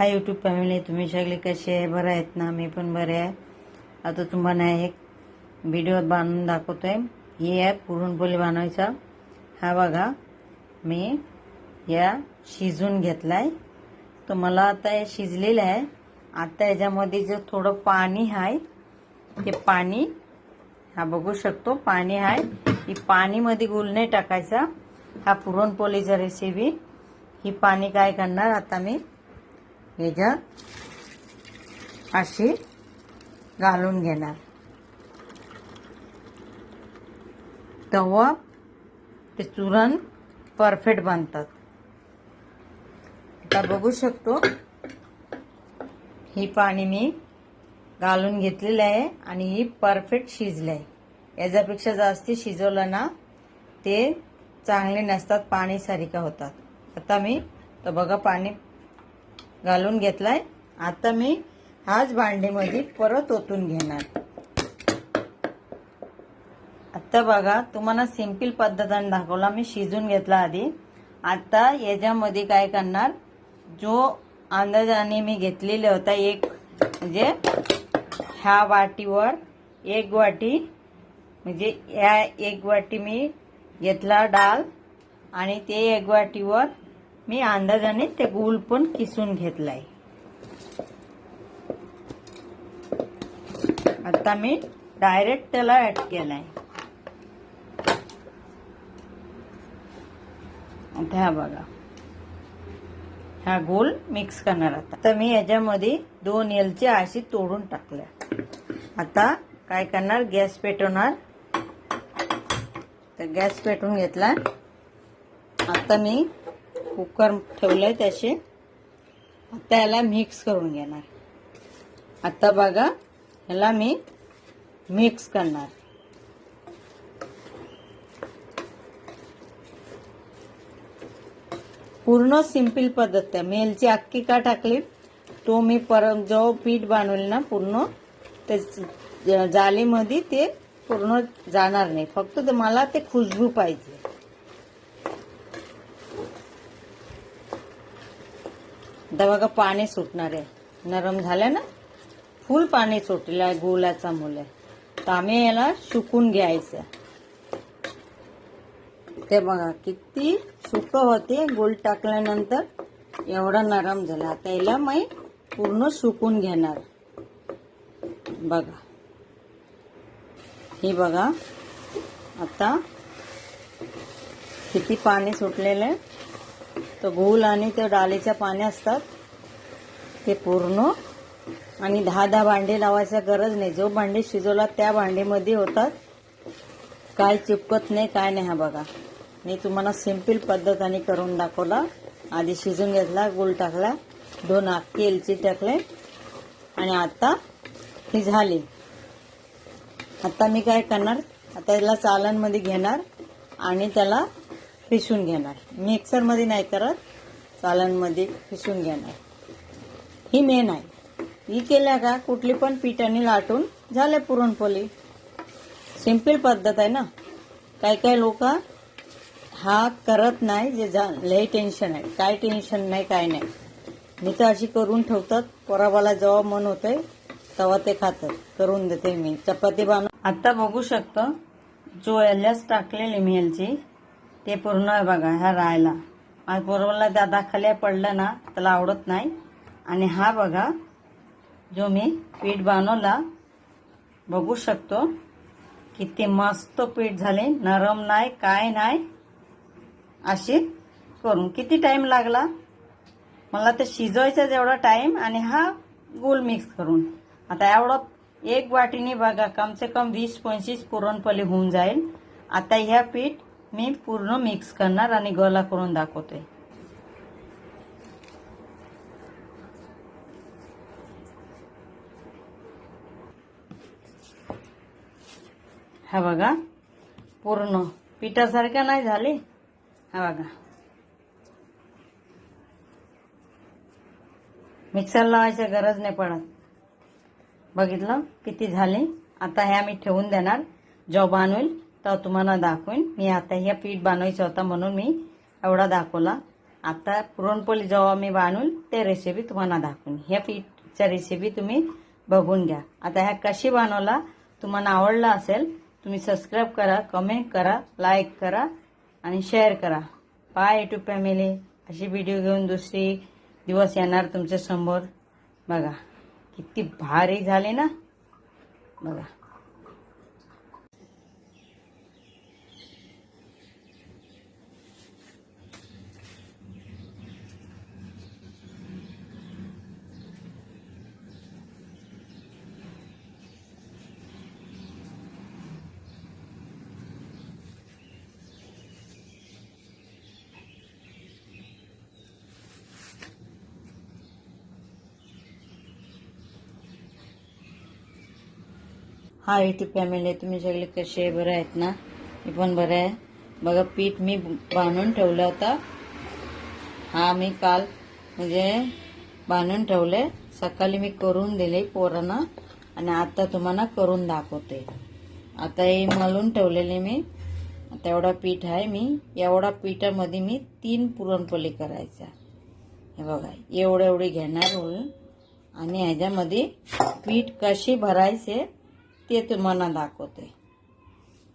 Hi YouTube family तुम्ही सगळे कसे आहे? बरं आहेत ना? मी पण बरे आहे. आता तुम्हाला एक व्हिडिओ बांधून दाखवतोय. ही आहे पुरणपोळी बनवायचा. हा बघा मी या शिजून घेतलाय. तर मला आता हे शिजलेलं आहे. आता याच्यामध्ये जे थोडं पाणी आहे ते पाणी हा बघू शकतो पाणी आहे. ही पाणीमध्ये गुल नाही टाकायचा. हा पुरणपोळीचा रेसिपी ही पाणी काय करणार? आता मी ह्याच्यात अशी घालून घेणार. तेव्हा ते चुरण परफेक्ट बनतात. आता बघू शकतो ही पाणी मी घालून घेतलेलं आहे आणि ही परफेक्ट शिजलं आहे. याच्यापेक्षा जास्ती शिजवलं ना ते चांगले नसतात पाणी सारिका होतात. आता मी तर बघा पाणी घालून घेतलाय. आता मी हाच भांडीमध्ये परत ओतून घेणार. आता बघा तुम्हाला सिंपल पद्धतीने दाखवला मी शिजून घेतला आधी. आता याच्यामध्ये काय करणार जो अंदाजाने मी घेतलेला होता एक म्हणजे ह्या वाटीवर एक वाटी म्हणजे या एक वाटी मी घेतला डाळ आणि ते एक वाटीवर मी अंदाजाने ते गुल पण किसून घेतलाय. आता मी डायरेक्ट त्याला ऍड केलाय. आता हा बघा. हा गोल मिक्स करणार आता. तर मी याच्यामध्ये दोन एलची अशी तोडून टाकल्या. आता काय करणार? गॅस पेटवणार. तर गॅस पेटवून घेतला. आता मी कुकर ठेवलंय त्याचे. आता याला मिक्स करून घेणार. आता बघा ह्याला मी मिक्स करणार. पूर्ण सिंपल पद्धत आहे. मेलची अक्की का टाकली? तो मी परत जो पीठ बनवलं ना पूर्ण ते जालीमध्ये ते पूर्ण जाणार नाही. फक्त ते मला ते खुशबू पाहिजे. आता बघा पाणी सुटणार आहे. नरम झालं ना? फुल पाणी सुटलेलं आहे गुलाचा मुले तर आम्ही याला सुकून घ्यायचं. ते बघा किती सुक होते गोल टाकल्यानंतर एवढा नरम झाला. आता याला मी पूर्ण सुकून घेणार. बघा. हे बघा. आता किती पाणी सुटलेलं आहे. तर गूळ आणि त्या डाळीच्या पाने असतात. ते पूर्ण. आणि दहा दहा भांडे लावायचा गरज नाही. जो भांडे शिजवला त्या भांडीमध्ये होतात. काय चिपकत नाही काय नाही हा बघा. मी तुम्हाला सिंपल पद्धतीने करून दाखवला. आधी शिजून घेतला गुळ टाकला दोन आखी एलची टाकले. आणि आता ही झाली. आता मी काय करणार? आता याला चालणमध्ये घेणार आणि त्याला पिसून घेणार. मिक्सरमध्ये नाही करत चालणमध्ये पिसून घेणार. ही मेन आहे. ही केल्या का कुठली पण पिठाने लाटून झाले पुरणपोळी. सिंपल पद्धत आहे ना. काही काही लोक हा करत नाही जे जा लय टेन्शन आहे. काय टेन्शन नाही काय नाही. मी तर अशी करून ठेवतात पोराबाला जेव्हा मन होतंय तेव्हा ते खातात. करून देते मी. चपाती बनव आता बघू शकतो जो एल्यास टाकलेली मी एलची ते पूर्ण आहे बघा ह्या रायला माझ्या पोराला दादा खाली पडलं ना त्याला आवडत नाही. आणि हा बघा जो मी पीठ बनवला बघू शकतो. किती मस्त पीठ झाले. नरम नाही काय नाही. अशी करून. किती टाइम लागला? मला ते शिजवायचा जेवढा टाइम आणि हा गोल मिक्स करून. आता एवढं एक वाटीने बघा कम से कम वीस पंचवीस पुरणपोळी होऊन जाईल. आता ह्या पीठ मी पूर्ण मिक्स करणार आणि गला करून दाखवते. हा बघा पूर्ण. पिठासारख्या नाही झाले? हा बघा. मिक्सर लावायची गरज नाही पडत. बघितलं किती झाले? आता ह्या मी ठेवून देणार. जेव्हा बनवेल तर तुम्हाला दाखवीन. मी आता ह्या पीठ बनवायचं होता म्हणून मी एवढा दाखवला. आता पुरणपोळी जेव्हा मी बांधून ते रेसिपी तुम्हाला दाखवून. ह्या पीठच्या रेसिपी तुम्ही बघून घ्या. आता ह्या कशी बनवला तुम्हाला आवडला असेल तुम्ही सबस्क्राईब करा कमेंट करा लाईक करा आणि शेअर करा. पाय युट्यूब फॅमिली अशी व्हिडिओ घेऊन दुसरी दिवस येणार तुमच्यासमोर. बघा किती भारी झाले ना? बघा. हा युट्यूब फॅमिली तुम्ही सगळे कसे आहे बरं आहेत ना? मी पण बरं आहे. बघा पीठ मी बांधून ठेवलं होतं हा मी काल म्हणजे बांधून ठेवले. सकाळी मी करून दिले पोरांना आणि आता तुम्हाला करून दाखवते. आता हे मलून ठेवलेले मी. आता एवढा पीठ आहे मी. एवढा पिठामध्ये मी तीन पुरणपोळी करायचा हे बघा एवढे एवढे घेणार रोल आणि ह्याच्यामध्ये पीठ कशी भरायचे ते तुम्हाला दाखवते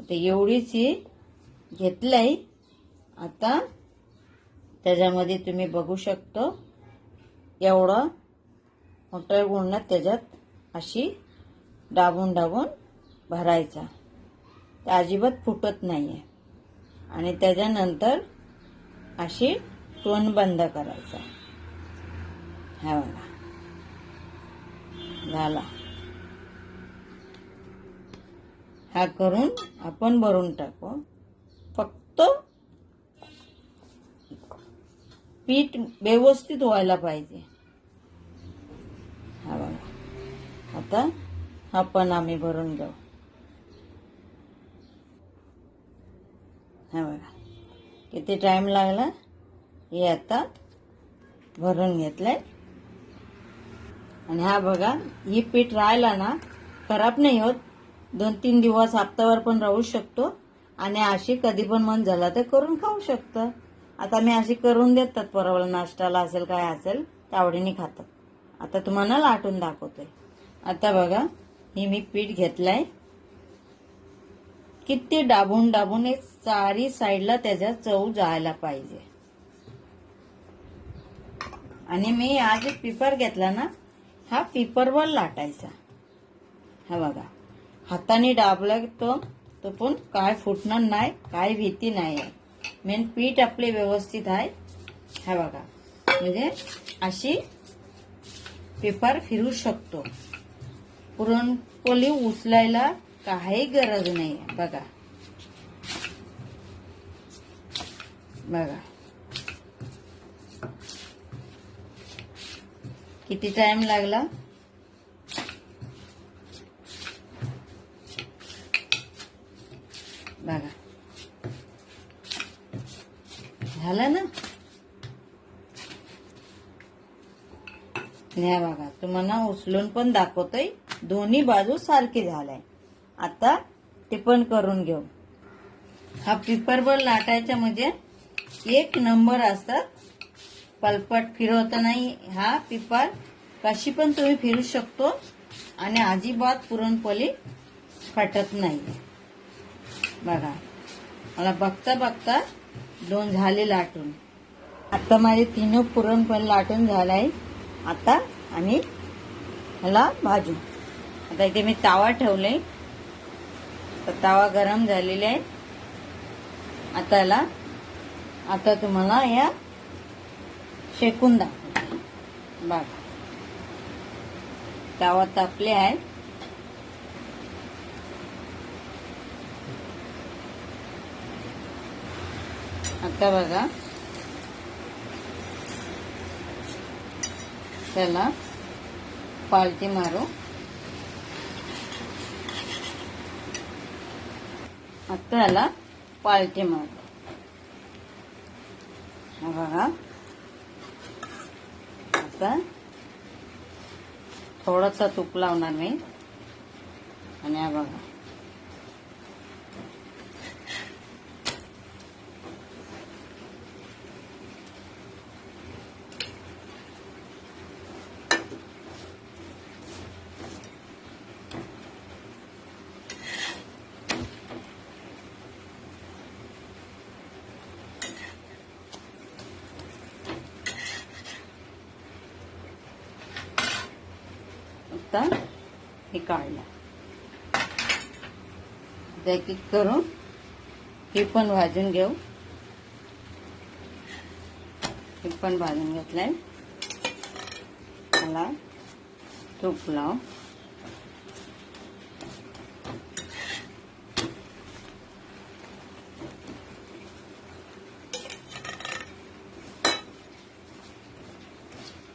आता एवढीच ही घेतलंय. आता त्याच्यामध्ये तुम्ही बघू शकतो. एवढं मोठं गुण त्याच्यात अशी डाबून डाबून भरायचा. ते अजिबात फुटत नाही आहे आणि त्याच्यानंतर अशी टोन बंद करायचा. हा बघा. झाला. हा करून आपण भरून टाकू. फक्त पीठ व्यवस्थित व्हायला पाहिजे. हा बघा. आता हा पण आम्ही भरून घेऊ. हा बघा. किती टाइम लागला? हे आता भरून घेतलंय. आणि हा बघा ही पीठ राहिला ना खराब नाही होत. दोन तीन दिवस हप्तावर पण राहू शकतो. आणि अशी कधी पण मन झाला तर करून खाऊ शकतं. आता मी अशी करून देतात परवला नाश्ताला असेल काय असेल त्या आवडीने खातात आता तुम्हाला लाटून दाखवतोय आता बघा हे मी पीठ घेतलंय. किती डाबून डाबून हे चारी साईडला त्याच्या चव जायला पाहिजे. आणि मी आज एक पेपर घेतला ना हा पेपरवर लाटायचा. हा बघा. हाताने डाबला तो तो पण काय फुटणार नाही काय भीती नाही आहे मेन पीठ आपले व्यवस्थित आहे. हा बघा. म्हणजे अशी पेपर फिरू शकतो. पुरणपोळी उचलायला काही गरज नाही. बघा. बघा. किती टाइम लागला बघा झालं ना न्या बघा तुम्हाला उचलून पण दाखवतोय. दोन्ही बाजू सारखी झालाय. आता ते पण करून घेऊ. हा पेपरवर लाटायचा म्हणजे एक नंबर असतात पलपट फिरवत नाही. हा पेपर कशी पण तुम्ही फिरू शकतो आणि अजिबात पुरणपोळी फाटत नाही. बघा मला बघता बघता दोन झाले लाटून. आता माझे तीन पुरणपोळी लाटून झालाय. आता आणि ह्याला भाजू. आता इथे मी तावा ठेवले. तर तावा गरम झालेला आहे आता याला आता तुम्हाला या शेकून दाखवते. बघ. तावा तापले आहे आता बघा. त्याला पालटी मारू. आता याला पालटी मारू. बघा. आता थोडासा तूप लावणार मी. आणि बघा. आता हे काढलं. एक एक करून हे पण भाजून घेऊ. हे पण भाजून घेतलंय. मला तूप लाव.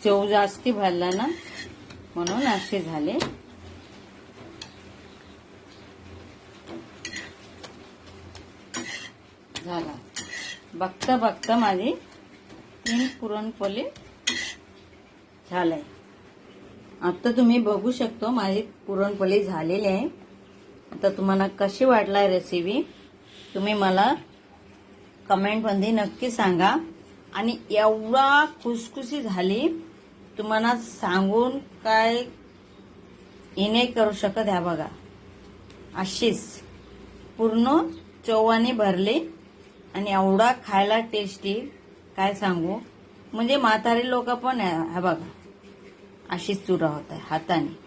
चव जास्ती भाजला ना म्हणून असे झाले. झाला. बघता बघता माझी तीन पुरणपोळी झालंय. आता तुम्ही बघू शकतो माझी पुरणपोळी झालेली आहे. आता तुम्हाला कशी वाटलाय रेसिपी तुम्ही मला कमेंटमध्ये नक्की सांगा. आणि एवढा खुसखुशी झाली. तुम्हाला सांगून काय हे नाही करू शकत ह्या बघा. अशीच पूर्ण चौवाने भरली आणि एवढा खायला टेस्टी काय सांगू? म्हणजे म्हातारी लोक पण ह्या हा बघा. अशीच चुरा होत आहे हाताने.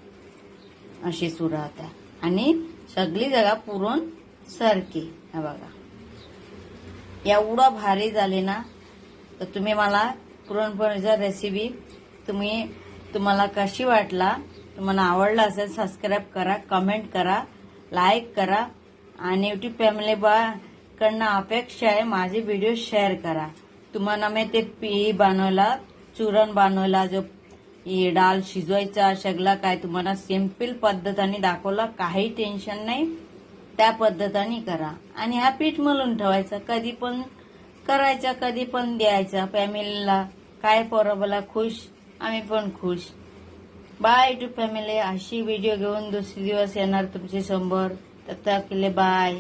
अशी चुरा होत आहे आणि सगळी जागा पुरण सारखी हा बघा. एवढा भारी झाले ना तर तुम्ही मला पुरणपोळीचा रेसिपी तुम्ही तुम्हाला कशी वाटला तुम्हाला आवडला असेल सबस्क्राईब करा कमेंट करा लाईक करा आणि युट्यूब फॅमिली बाकडनं अपेक्षा आहे माझे व्हिडिओ शेअर करा. तुम्हाला मी ते पी बनवला चुरण बनवला जो हे डाळ शिजवायचा सगळा काय तुम्हाला सिंपल पद्धतीने दाखवला काही टेन्शन नाही. त्या पद्धतीने करा. आणि हा पीठ मलून ठेवायचा कधी पण करायचा कधी पण द्यायचा फॅमिलीला काय पोरबला खुश आम्ही पण खुश. बाय टू फॅमिली अशी व्हिडिओ घेऊन दुसरे दिवस येणार तुमचे शंभर. तर केले बाय